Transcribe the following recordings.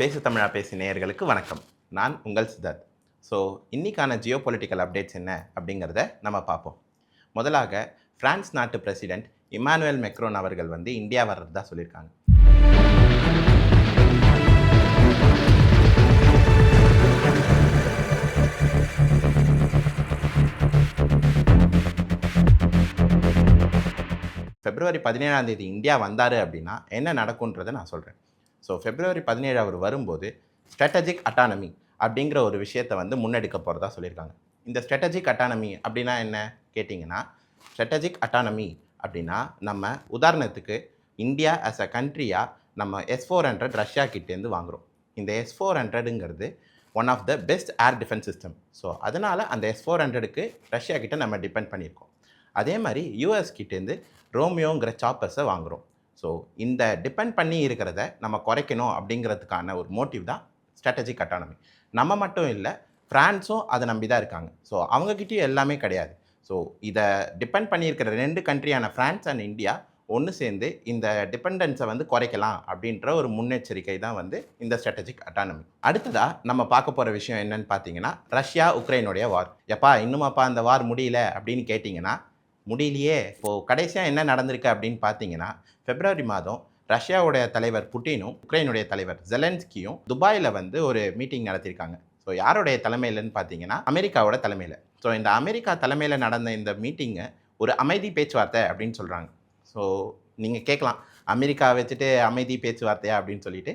பேசு தமிழா பேசி நேயர்களுக்கு வணக்கம். நான் உங்கள் சித்தார்த். ஸோ இன்னைக்கான ஜியோ பொலிட்டிக்கல் அப்டேட்ஸ் என்ன அப்படிங்கிறத நம்ம பார்ப்போம். முதலாக ஃப்ரான்ஸ் நாட்டு பிரசிடென்ட் இமானுவேல் மெக்ரோன் அவர்கள் வந்து இந்தியா வர்றதா சொல்லியிருக்காங்க. பிப்ரவரி பதினேழாம் தேதி இந்தியா வந்தார் அப்படின்னா என்ன நடக்கும்ன்றதை நான் சொல்கிறேன் ஸோ பிப்ரவரி பதினேழு அவர் வரும்போது ஸ்ட்ராட்டஜிக் அட்டானமி அப்படிங்கிற ஒரு விஷயத்தை வந்து முன்னெடுக்க போகிறதா சொல்லியிருக்காங்க. இந்த ஸ்ட்ராட்டஜிக் அட்டானமி அப்படின்னா என்ன? கேட்டிங்கன்னா ஸ்ட்ராட்டஜிக் அட்டானமி அப்படின்னா நம்ம உதாரணத்துக்கு இந்தியா ஆஸ் அ கண்ட்ரியாக நம்ம எஸ் ஃபோர் ஹண்ட்ரட் ரஷ்யா கிட்டேருந்து வாங்குகிறோம் இந்த S four ஹண்ட்ரடுங்கிறது one of the best air defence system so அதனால் அந்த எஸ் ஃபோர் ஹண்ட்ரடுக்கு ரஷ்யா கிட்டே நம்ம டிபெண்ட் பண்ணியிருக்கோம். அதே மாதிரி யூஎஸ் கிட்டேருந்து ரோமியோங்கிற சாப்பர்ஸை வாங்குகிறோம் ஸோ இந்த டிபெண்ட் பண்ணி இருக்கிறத நம்ம குறைக்கணும் அப்படிங்கிறதுக்கான ஒரு மோட்டிவ் தான் ஸ்ட்ராட்டஜிக் அட்டானமி நம்ம மட்டும் இல்லை ஃப்ரான்ஸும் அதை நம்பி தான் இருக்காங்க. ஸோ அவங்கக்கிட்டேயும் எல்லாமே கிடையாது. ஸோ இதை டிபெண்ட் பண்ணியிருக்கிற ரெண்டு கண்ட்ரியான ஃப்ரான்ஸ் அண்ட் இந்தியா ஒன்று சேர்ந்து இந்த டிபெண்டன்ஸை வந்து குறைக்கலாம் அப்படின்ற ஒரு முன்னெச்சரிக்கை தான் வந்து இந்த ஸ்ட்ராட்டஜிக் அட்டானமி அடுத்ததாக நம்ம பார்க்க போகிற விஷயம் என்னன்னு பார்த்தீங்கன்னா ரஷ்யா உக்ரைனுடைய வார் எப்பா இன்னுமாப்பா அந்த வார் முடியல அப்படின்னு கேட்டிங்கன்னா முடியலையே. இப்போது கடைசியாக என்ன நடந்திருக்கு அப்படின்னு பார்த்தீங்கன்னா பிப்ரவரி மாதம் ரஷ்யாவுடைய தலைவர் புட்டினும் உக்ரைனுடைய தலைவர் ஜெலன்ஸ்கியும் துபாயில் வந்து ஒரு மீட்டிங் நடத்தியிருக்காங்க. ஸோ யாருடைய தலைமையிலன்னு பார்த்தீங்கன்னா அமெரிக்காவோட தலைமையில். ஸோ இந்த அமெரிக்கா தலைமையில் நடந்த இந்த மீட்டிங்கை ஒரு அமைதி பேச்சுவார்த்தை அப்படின்னு சொல்கிறாங்க ஸோ நீங்கள் கேட்கலாம். அமெரிக்கா வச்சுட்டு அமைதி பேச்சுவார்த்தையா அப்படின்னு சொல்லிட்டு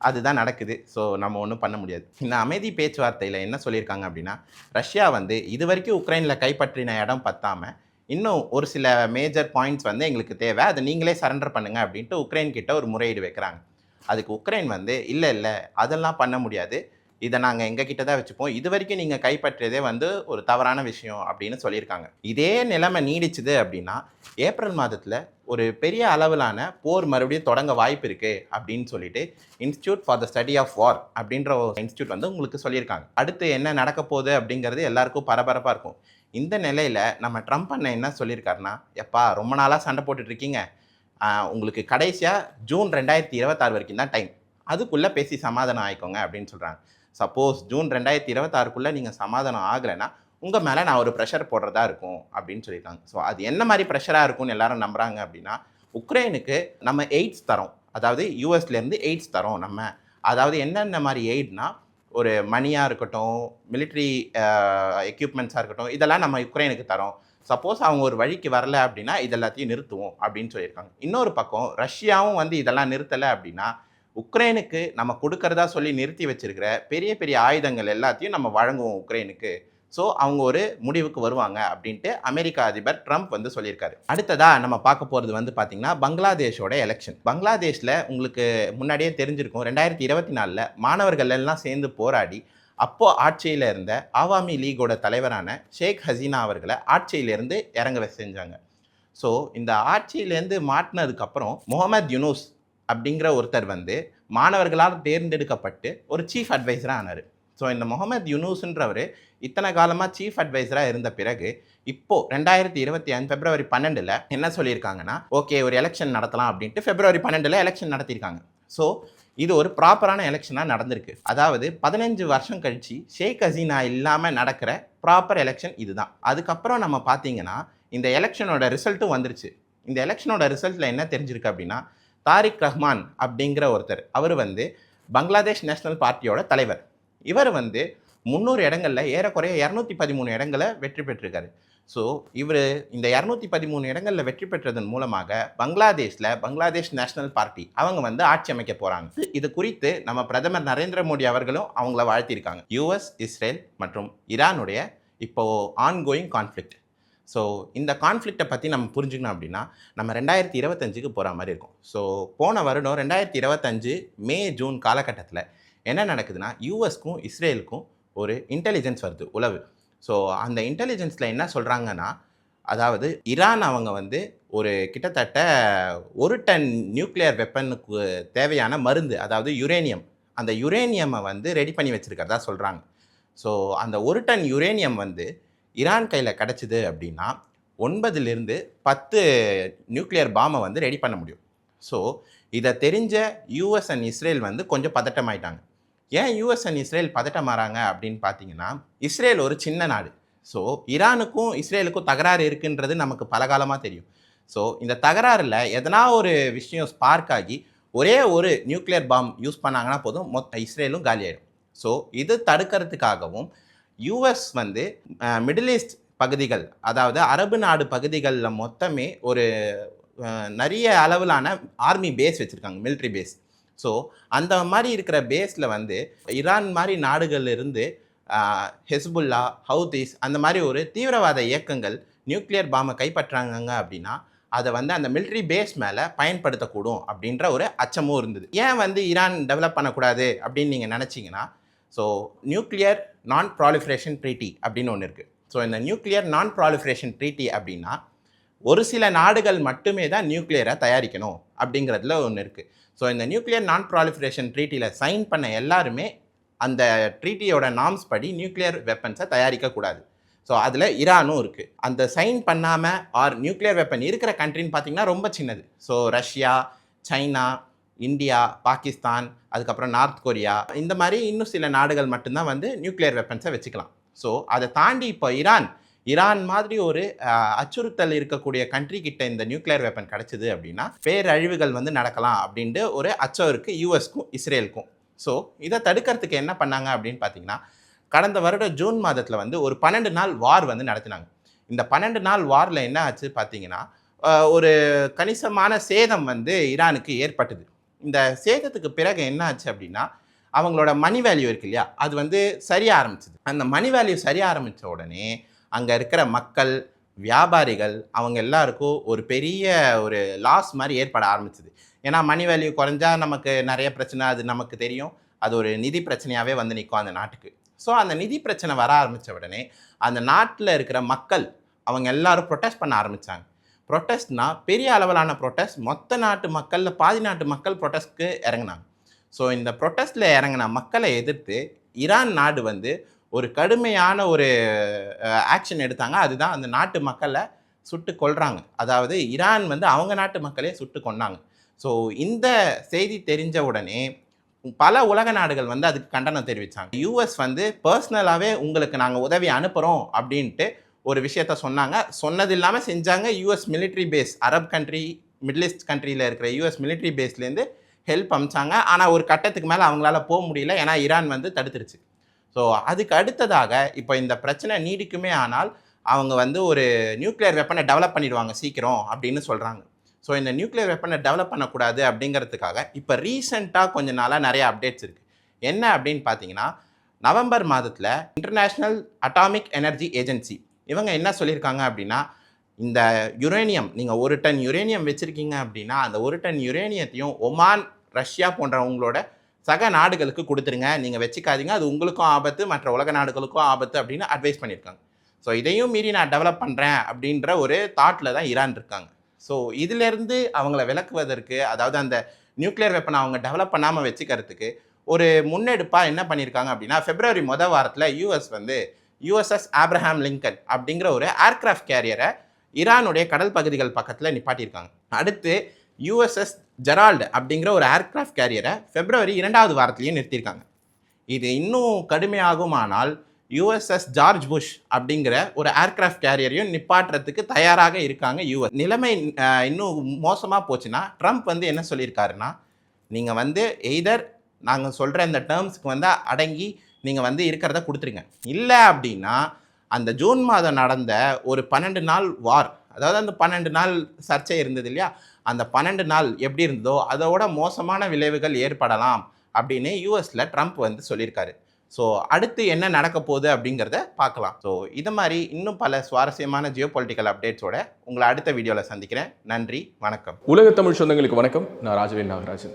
அதுதான் நடக்குது. ஸோ நம்ம ஒன்றும் பண்ண முடியாது. இந்த அமைதி பேச்சுவார்த்தையில் என்ன சொல்லியிருக்காங்க அப்படின்னா ரஷ்யா வந்து இது வரைக்கும் உக்ரைனில் கைப்பற்றின இடம் பத்தாமல் இன்னும் ஒரு சில மேஜர் பாயிண்ட்ஸ் வந்து எங்களுக்கு தேவை. அதை நீங்களே சரண்டர் பண்ணுங்க அப்படின்ட்டு உக்ரைன் கிட்ட ஒரு முறையீடு வைக்கிறாங்க. அதுக்கு உக்ரைன் வந்து இல்லை இல்லை அதெல்லாம் பண்ண முடியாது. இதை நாங்கள் எங்கள் கிட்ட தான் வச்சுப்போம். இது வரைக்கும் நீங்கள் கைப்பற்றியதே வந்து ஒரு தவறான விஷயம் அப்படின்னு சொல்லியிருக்காங்க. இதே நிலைமை நீடிச்சுது அப்படின்னா ஏப்ரல் மாதத்தில் ஒரு பெரிய அளவிலான போர் மறுபடியும் தொடங்க வாய்ப்பு இருக்குது அப்படின்னு சொல்லிட்டு institute for the study of war அப்படின்ற ஒரு இன்ஸ்டியூட் வந்து உங்களுக்கு சொல்லியிருக்காங்க. அடுத்து என்ன நடக்க போகுது அப்படிங்கிறது எல்லாருக்கும் பரபரப்பாக இருக்கும். இந்த நிலையில் நம்ம ட்ரம்ப் அண்ணன் என்ன சொல்லியிருக்காருன்னா எப்பா ரொம்ப நாளாக சண்டை போட்டுட்ருக்கீங்க. உங்களுக்கு கடைசியாக ஜூன் ரெண்டாயிரத்தி இருபத்தாறு வரைக்கும் தான் டைம் அதுக்குள்ளே பேசி சமாதானம் ஆயிக்கோங்க அப்படின்னு சொல்கிறாங்க சப்போஸ் ஜூன் ரெண்டாயிரத்தி இருபத்தாறுக்குள்ளே நீங்கள் சமாதானம் ஆகலைன்னா உங்கள் மேலே நான் ஒரு ப்ரெஷர் போடுறதா இருக்கும் அப்படின்னு சொல்லியிருக்காங்க. ஸோ அது என்ன மாதிரி ப்ரெஷராக இருக்கும்னு எல்லாரும் நம்புகிறாங்க அப்படின்னா உக்ரைனுக்கு நம்ம எய்ட்ஸ் தரோம். அதாவது யூஎஸ்லேருந்து எய்ட்ஸ் தரோம் நம்ம. அதாவது என்னென்ன மாதிரி எய்ட்னா ஒரு மணியாக இருக்கட்டும் மிலிட்ரி எக்யூப்மெண்ட்ஸாக இருக்கட்டும் இதெல்லாம் நம்ம உக்ரைனுக்கு தரோம். சப்போஸ் அவங்க ஒரு வழிக்கு வரல அப்படின்னா இது எல்லாத்தையும் நிறுத்துவோம் அப்படின்னு சொல்லியிருக்காங்க. இன்னொரு பக்கம் ரஷ்யாவும் வந்து இதெல்லாம் நிறுத்தலை அப்படின்னா உக்ரைனுக்கு நம்ம கொடுக்கறதா சொல்லி நிறுத்தி வச்சிருக்கிற பெரிய பெரிய ஆயுதங்கள் எல்லாத்தையும் நம்ம வழங்குவோம் உக்ரைனுக்கு. ஸோ அவங்க ஒரு முடிவுக்கு வருவாங்க அப்படின்ட்டு அமெரிக்க அதிபர் ட்ரம்ப் வந்து சொல்லியிருக்காரு. அடுத்ததாக நம்ம பார்க்க போகிறது வந்து பார்த்திங்கன்னா பங்களாதேஷோட எலெக்ஷன் பங்களாதேஷில் உங்களுக்கு முன்னாடியே தெரிஞ்சிருக்கும் ரெண்டாயிரத்தி இருபத்தி நாலில் மாணவர்கள் எல்லாம் சேர்ந்து போராடி அப்போது ஆட்சியில் இருந்த ஆவாமி லீகோட தலைவரான ஷேக் ஹசீனா அவர்களை ஆட்சியிலேருந்து இறங்க செஞ்சாங்க. ஸோ இந்த ஆட்சியிலேருந்து மாட்டினதுக்கப்புறம் முகமது யூனூஸ் அப்படிங்கிற ஒருத்தர் வந்து மாணவர்களால் தேர்ந்தெடுக்கப்பட்டு ஒரு சீஃப் அட்வைஸராக ஆனார். ஸோ இந்த முகமது யூனூஸ்ன்றவர் இத்தனை காலமாக சீஃப் அட்வைஸராக இருந்த பிறகு இப்போது ரெண்டாயிரத்தி இருபத்தி அஞ்சு பிப்ரவரி பன்னெண்டில் என்ன சொல்லியிருக்காங்கன்னா ஓகே ஒரு எலெக்ஷன் நடத்தலாம் அப்படின்ட்டு பிப்ரவரி பன்னெண்டில் எலெக்ஷன் நடத்தியிருக்காங்க. ஸோ இது ஒரு ப்ராப்பரான எலெக்ஷனாக நடந்திருக்கு. அதாவது பதினஞ்சு வருஷம் கழிச்சு ஷேக் ஹசீனா இல்லாமல் நடக்கிற ப்ராப்பர் எலெக்ஷன் இதுதான். அதுக்கப்புறம் நம்ம பார்த்தீங்கன்னா இந்த எலெக்ஷனோட ரிசல்ட்டும் வந்துருச்சு. இந்த எலெக்ஷனோட ரிசல்ட்டில் என்ன தெரிஞ்சிருக்கு அப்படின்னா தாரிக் ரஹ்மான் அப்படிங்கிற ஒருத்தர். அவர் வந்து பங்களாதேஷ் நேஷனல் பார்ட்டியோட தலைவர். இவர் வந்து முந்நூறு இடங்களில் ஏறக்குறைய இரநூத்தி பதிமூணு இடங்களை வெற்றி பெற்றிருக்காரு. ஸோ இவர் இந்த இரநூத்தி பதிமூணு இடங்களில் வெற்றி பெற்றதன் மூலமாக பங்களாதேஷில் பங்களாதேஷ் நேஷனல் பார்ட்டி அவங்க வந்து ஆட்சி அமைக்க போகிறாங்க இது குறித்து நம்ம பிரதமர் நரேந்திர மோடி அவர்களும் அவங்கள வாழ்த்தியிருக்காங்க. யூஎஸ் இஸ்ரேல் மற்றும் ஈரானுடைய இப்போது ஆன்கோயிங் கான்ஃப்ளிக்ட் ஸோ இந்த கான்ஃப்ளிக்ட்டை பற்றி நம்ம புரிஞ்சுக்கணும் அப்படின்னா நம்ம ரெண்டாயிரத்தி இருபத்தஞ்சுக்கு போகிற மாதிரி இருக்கும். ஸோ போன வருடம் ரெண்டாயிரத்தி இருபத்தஞ்சு மே ஜூன் காலகட்டத்தில் என்ன நடக்குதுன்னா யூஎஸ்க்கும் இஸ்ரேலுக்கும் ஒரு இன்டெலிஜென்ஸ் வருது உளவு. ஸோ அந்த இன்டெலிஜென்ஸில் என்ன சொல்கிறாங்கன்னா அதாவது ஈரான் அவங்க வந்து ஒரு கிட்டத்தட்ட ஒரு டன் நியூக்ளியர் வெப்பனுக்கு தேவையான மருந்து அதாவது யுரேனியம் அந்த யுரேனியமை வந்து ரெடி பண்ணி வச்சுருக்கிறதா சொல்கிறாங்க ஸோ அந்த ஒரு டன் யுரேனியம் வந்து ஈரான் கையில் கிடச்சிது அப்படின்னா ஒன்பதுலேருந்து பத்து நியூக்ளியர் பாமை வந்து ரெடி பண்ண முடியும். ஸோ இதை தெரிஞ்ச யூஎஸ் அண்ட் இஸ்ரேல் வந்து கொஞ்சம் பதட்டமாயிட்டாங்க. ஏன் யூஎஸ் அண்ட் இஸ்ரேல் பதட்டமாறாங்க அப்படின்னு பார்த்தீங்கன்னா இஸ்ரேல் ஒரு சின்ன நாடு. ஸோ ஈரானுக்கும் இஸ்ரேலுக்கும் தகராறு இருக்குன்றது நமக்கு பலகாலமாக தெரியும். ஸோ இந்த தகராறில் எதனா ஒரு விஷயம் ஸ்பார்க் ஆகி ஒரே ஒரு நியூக்ளியர் பாம் யூஸ் பண்ணாங்கன்னா போதும் மொத்த இஸ்ரேலும் காலியாயிடும் ஸோ இது தடுக்கிறதுக்காகவும் யூஎஸ் வந்து மிடில் ஈஸ்ட் பகுதிகள் அதாவது அரபு நாடு பகுதிகளில் மொத்தமே ஒரு நிறைய அளவிலான ஆர்மி பேஸ் வச்சுருக்காங்க மிலிட்ரி பேஸ் ஸோ அந்த மாதிரி இருக்கிற பேஸில் வந்து ஈரான் மாதிரி நாடுகள்ல இருந்து ஹெஸ்புல்லா ஹவுதீஸ் அந்த மாதிரி ஒரு தீவிரவாத இயக்கங்கள் நியூக்ளியர் பாம்பை கைப்பற்றாங்க அப்படின்னா அதை வந்து அந்த மிலிட்ரி பேஸ் மேலே பயன்படுத்தக்கூடும் அப்படின்ற ஒரு அச்சமும் இருந்தது. ஏன் வந்து ஈரான் டெவலப் பண்ணக்கூடாது அப்படின்னு நீங்கள் நினச்சிங்கன்னா so nuclear non proliferation treaty அப்படின்னு ஒன்று இருக்குது ஸோ இந்த நியூக்ளியர் நான் ப்ராலிஃபரேஷன் ட்ரீட்டி அப்படின்னா ஒரு சில நாடுகள் மட்டுமே தான் நியூக்ளியரை தயாரிக்கணும் அப்படிங்கிறதுல ஒன்று இருக்குது ஸோ இந்த நியூக்ளியர் நான் ப்ராலிஃபரேஷன் ட்ரீட்டியில் சைன் பண்ண எல்லாருமே அந்த ட்ரீட்டியோட நாம்ஸ் படி நியூக்ளியர் வெப்பன்ஸை தயாரிக்கக்கூடாது ஸோ அதில் ஈரானும் இருக்குது அந்த சைன் பண்ணாமல் ஆர் நியூக்ளியர் வெப்பன் இருக்கிற கண்ட்ரின்னு பார்த்திங்கன்னா ரொம்ப சின்னது. So Russia China India Pakistan அதுக்கப்புறம் நார்த் கொரியா இந்த மாதிரி இன்னும் சில நாடுகள் மட்டும்தான் வந்து நியூக்ளியர் வெப்பன்ஸை வச்சுக்கலாம். ஸோ அதை தாண்டி இப்போ ஈரான் ஈரான் மாதிரி ஒரு அச்சுறுத்தல் இருக்கக்கூடிய கண்ட்ரி கிட்ட இந்த நியூக்ளியர் வெப்பன் கிடச்சிது அப்படின்னா பேரழிவுகள் வந்து நடக்கலாம் அப்படின்ட்டு ஒரு அச்சம் இருக்குது யூஎஸ்க்கும் இஸ்ரேலுக்கும். ஸோ இதை தடுக்கிறதுக்கு என்ன பண்ணாங்க அப்படின்னு பார்த்தீங்கன்னா கடந்த வருடம் ஜூன் மாதத்தில் வந்து ஒரு பன்னெண்டு நாள் வார் வந்து நடத்தினாங்க. இந்த பன்னெண்டு நாள் வாரில் என்ன ஆச்சு பார்த்தீங்கன்னா ஒரு கணிசமான சேதம் வந்து ஈரானுக்கு ஏற்பட்டது. இந்த சேதத்துக்கு பிறகு என்ன ஆச்சு அப்படின்னா அவங்களோட மணி வேல்யூ இருக்கு இல்லையா? அது வந்து சரிய ஆரம்பிச்சது. அந்த மணி வேல்யூ சரிய ஆரம்பித்த உடனே அங்கே இருக்கிற மக்கள் வியாபாரிகள் அவங்க எல்லாருக்கும் ஒரு பெரிய ஒரு லாஸ் மாதிரி ஏற்பட ஆரம்பிச்சது. ஏன்னா மணி வேல்யூ குறைஞ்சா நமக்கு நிறைய பிரச்சனை அது நமக்கு தெரியும். அது ஒரு நிதி பிரச்சனையாகவே வந்து நிற்கும் அந்த நாட்டுக்கு. ஸோ அந்த நிதி பிரச்சனை வர ஆரம்பித்த உடனே அந்த நாட்டில் இருக்கிற மக்கள் அவங்க எல்லாரும் ப்ரொட்டஸ்ட் பண்ண ஆரம்பித்தாங்க ப்ரொட்டஸ்ட்னா பெரிய அளவிலான ப்ரொட்டஸ்ட் மொத்த நாட்டு மக்களில் பாதி நாட்டு மக்கள் ப்ரொட்டஸ்ட்க்கு இறங்குனாங்க. ஸோ இந்த ப்ரொட்டஸ்ட்டில் இறங்கின மக்களை எதிர்த்து ஈரான் நாடு வந்து ஒரு கடுமையான ஒரு ஆக்ஷன் எடுத்தாங்க. அதுதான் அந்த நாட்டு மக்களை சுட்டு கொள்கிறாங்க அதாவது ஈரான் வந்து அவங்க நாட்டு மக்களே சுட்டு கொண்டாங்க ஸோ இந்த செய்தி தெரிஞ்ச உடனே பல உலக நாடுகள் வந்து அதுக்கு கண்டனம் தெரிவித்தாங்க யூஎஸ் வந்து பர்சனலாகவே உங்களுக்கு நாங்கள் உதவி அனுப்புகிறோம் அப்படின்ட்டு ஒரு விஷயத்த சொன்னாங்க. சொன்னது இல்லாமல் செஞ்சாங்க US military base Arab country Middle East கண்ட்ரியில் இருக்கிற யூஎஸ் மிலிட்ரி பேஸ்லேருந்து ஹெல்ப் அமிச்சாங்க. ஆனால் ஒரு கட்டத்துக்கு மேலே அவங்களால போக முடியல. ஏன்னா ஈரான் வந்து தடுத்துருச்சு. ஸோ அதுக்கு அடுத்ததாக இப்போ இந்த பிரச்சனை நீடிக்குமே ஆனால் அவங்க வந்து ஒரு நியூக்ளியர் வெப்பனை டெவலப் பண்ணிடுவாங்க சீக்கிரம் அப்படின்னு சொல்கிறாங்க ஸோ இந்த நியூக்ளியர் வெப்பனை டெவலப் பண்ணக்கூடாது அப்படிங்கிறதுக்காக இப்போ ரீசெண்டாக கொஞ்ச நாளாக நிறைய அப்டேட்ஸ் இருக்குது என்ன அப்படின்னு பார்த்தீங்கன்னா நவம்பர் மாதத்தில் இன்டர்நேஷ்னல் அட்டாமிக் எனர்ஜி ஏஜென்சி இவங்க என்ன சொல்லியிருக்காங்க அப்படின்னா இந்த யுரேனியம் நீங்கள் ஒரு டன் யுரேனியம் வச்சுருக்கீங்க அப்படின்னா அந்த ஒரு டன் யுரேனியத்தையும் ஒமான் ரஷ்யா போன்றவங்களோட சக நாடுகளுக்கு கொடுத்துருங்க. நீங்கள் வச்சுக்காதீங்க. அது உங்களுக்கும் ஆபத்து மற்ற உலக நாடுகளுக்கும் ஆபத்து அப்படின்னு அட்வைஸ் பண்ணியிருக்காங்க. ஸோ இதையும் மீறி நான் டெவலப் பண்ணுறேன் அப்படின்ற ஒரு தாட்டில் தான் ஈரான் இருக்காங்க. ஸோ இதிலேருந்து அவங்கள விளக்குவதற்கு அதாவது அந்த நியூக்ளியர் வெப்பனை அவங்க டெவலப் பண்ணாமல் வச்சுக்கிறதுக்கு ஒரு முன்னெடுப்பாக என்ன பண்ணியிருக்காங்க அப்படின்னா ஃபெப்ரவரி முத வாரத்தில் யூஎஸ் வந்து யூஎஸ்எஸ் ஆப்ரஹாம் லிங்கன் அப்படிங்கிற ஒரு ஏர்கிராஃப்ட் கேரியரை ஈரானுடைய கடல் பகுதிகள் பக்கத்தில் நிப்பாட்டியிருக்காங்க. அடுத்து யூஎஸ்எஸ் ஜெரால்டு அப்படிங்கிற ஒரு ஏர்கிராஃப்ட் கேரியரை பிப்ரவரி இரண்டாவது வாரத்திலையும் நிறுத்தியிருக்காங்க. இது இன்னும் கடுமையாகுமானால் யூஎஸ்எஸ் ஜார்ஜ் புஷ் அப்படிங்கிற ஒரு ஏர்கிராஃப்ட் கேரியரையும் நிப்பாட்டுறதுக்கு தயாராக இருக்காங்க யூஎஸ் நிலைமை இன்னும் மோசமாக போச்சுன்னா ட்ரம்ப் வந்து என்ன சொல்லியிருக்காருன்னா நீங்கள் வந்து எய்தர் நாங்கள் சொல்கிற இந்த டேர்ம்ஸ்க்கு வந்து அடங்கி நீங்கள் வந்து இருக்கிறத கொடுத்துருங்க. இல்லை அப்படின்னா அந்த ஜூன் மாதம் நடந்த ஒரு பன்னெண்டு நாள் வார் அதாவது அந்த பன்னெண்டு நாள் சர்ச்சை இருந்தது இல்லையா? அந்த பன்னெண்டு நாள் எப்படி இருந்ததோ அதோட மோசமான விளைவுகள் ஏற்படலாம் அப்படின்னு யூஎஸில் ட்ரம்ப் வந்து சொல்லியிருக்காரு. ஸோ அடுத்து என்ன நடக்க போகுது அப்படிங்கிறத பார்க்கலாம். ஸோ இது மாதிரி இன்னும் பல சுவாரஸ்யமான ஜியோ பொலிட்டிக்கல் அப்டேட்ஸோட உங்களை அடுத்த வீடியோவில் சந்திக்கிறேன். நன்றி வணக்கம். உலக தமிழ் சொந்தங்களுக்கு வணக்கம். நான் ராஜவேல் நாகராஜன்.